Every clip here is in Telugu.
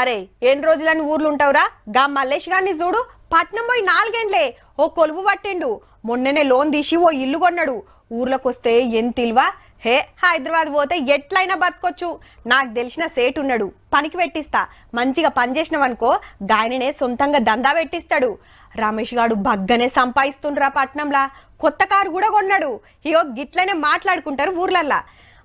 అరే ఎన్ని రోజులని ఊర్లు ఉంటావురా? గా మల్లేష్ గారిని చూడు. పట్నం పోయి నాలుగేండ్లే. ఓ కొలువు పట్టిండు. మొన్ననే లోన్ తీసి ఓ ఇల్లు కొన్నాడు. ఊర్లోకి వస్తే ఎంత ఇల్వా హే హైదరాబాద్ పోతే ఎట్లయినా బతకొచ్చు. నాకు తెలిసిన సేటు ఉన్నాడు. పనికి పెట్టిస్తా. మంచిగా పని చేసినవనుకో గాయననే సొంతంగా దందా పెట్టిస్తాడు. రమేష్ గాడు బగ్గనే సంపాదిస్తుండ్రా పట్నంలా. కొత్త కారు కూడా కొన్నాడు. ఇగో గిట్లనే మాట్లాడుకుంటారు ఊర్లల్లా.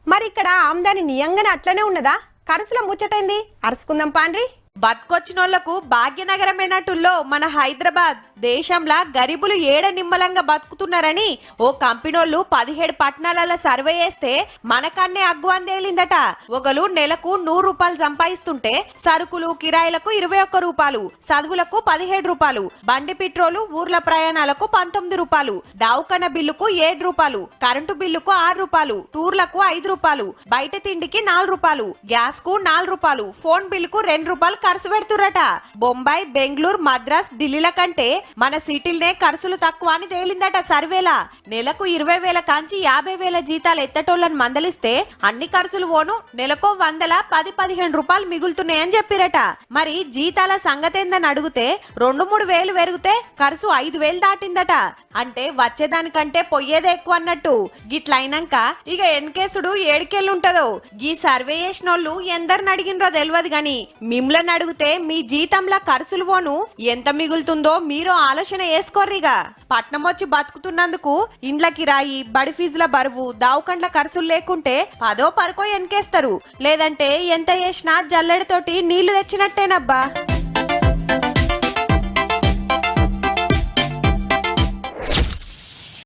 మరి ఇక్కడ ఆమ్దాని నియంగానే అట్లనే ఉన్నదా? కరుసుల ముచ్చటైంది. అరుసుకుందాం పాండ్రి. బతుకొచ్చినోళ్ళకు భాగ్యనగరమైనట్టుల్లో మన హైదరాబాద్. దేశంలా గరీబులు ఏడ నిమ్మలంగా బతుకుతున్నారని ఓ కంపెనోళ్ళు పదిహేడు పట్టణాలలో సర్వే చేస్తే మనకన్నే అగ్గువని తేలిందట ఒకరు నెలకు నూరు రూపాయలు సంపాదిస్తుంటే సరుకులు కిరాయిలకు ఇరవై ఒక్క రూపాయలు చదువులకు పదిహేడు రూపాయలు బండి పెట్రోలు ఊర్ల ప్రయాణాలకు పంతొమ్మిది రూపాయలు దావుకన్న బిల్లుకు ఏడు రూపాయలు కరెంటు బిల్లుకు ఆరు రూపాయలు టూర్లకు ఐదు రూపాయలు బయట తిండికి నాలుగు రూపాయలు గ్యాస్కు నాలుగు రూపాయలు ఫోన్ బిల్లుకు రెండు రూపాయలు ఖర్చు పెడుతురట బొంబాయి బెంగళూరు మద్రాస్ ఢిల్లీల కంటే మన సిటీలనే ఖర్చులు తక్కువ అని తేలిందట సర్వేలా. నెలకు ఇరవై వేల కాంచి యాభై వేల జీతాలు ఎత్తటోళ్ళను మందలిస్తే అన్ని ఖర్చులు పోను నెలకో వందల పది పదిహేను రూపాయలు మిగులుతున్నాయని చెప్పిరట. మరి జీతాల సంగతేందని అడిగితే రెండు మూడు వేలు పెరిగితే ఖర్చు ఐదు వేలు దాటిందట. అంటే వచ్చేదానికంటే పొయ్యేదే ఎక్కువ అన్నట్టు. గిట్లయినాక ఇక ఎన్కేసుడు ఏడికెళ్ళుంటదో. గీ సర్వే చేసినోళ్ళు ఎందరిని అడిగినరో తెలియదు గాని మిమ్మల్ని అడిగితే మీ జీతంలా ఖర్చులు పోను ఎంత మిగులుతుందో మీరు ఆలోచన వేసుకోర్రిగా. పట్నం వచ్చి బతుకుతున్నందుకు ఇండ్ల కిరాయి బడి ఫీజుల బరువు దావుకండ్ల ఖర్చులు లేకుంటే పదో పరకో ఎనకేస్తారు. లేదంటే ఎంత చేసినా జల్లెడతోటి నీళ్ళు తెచ్చినట్టేనబ్బా.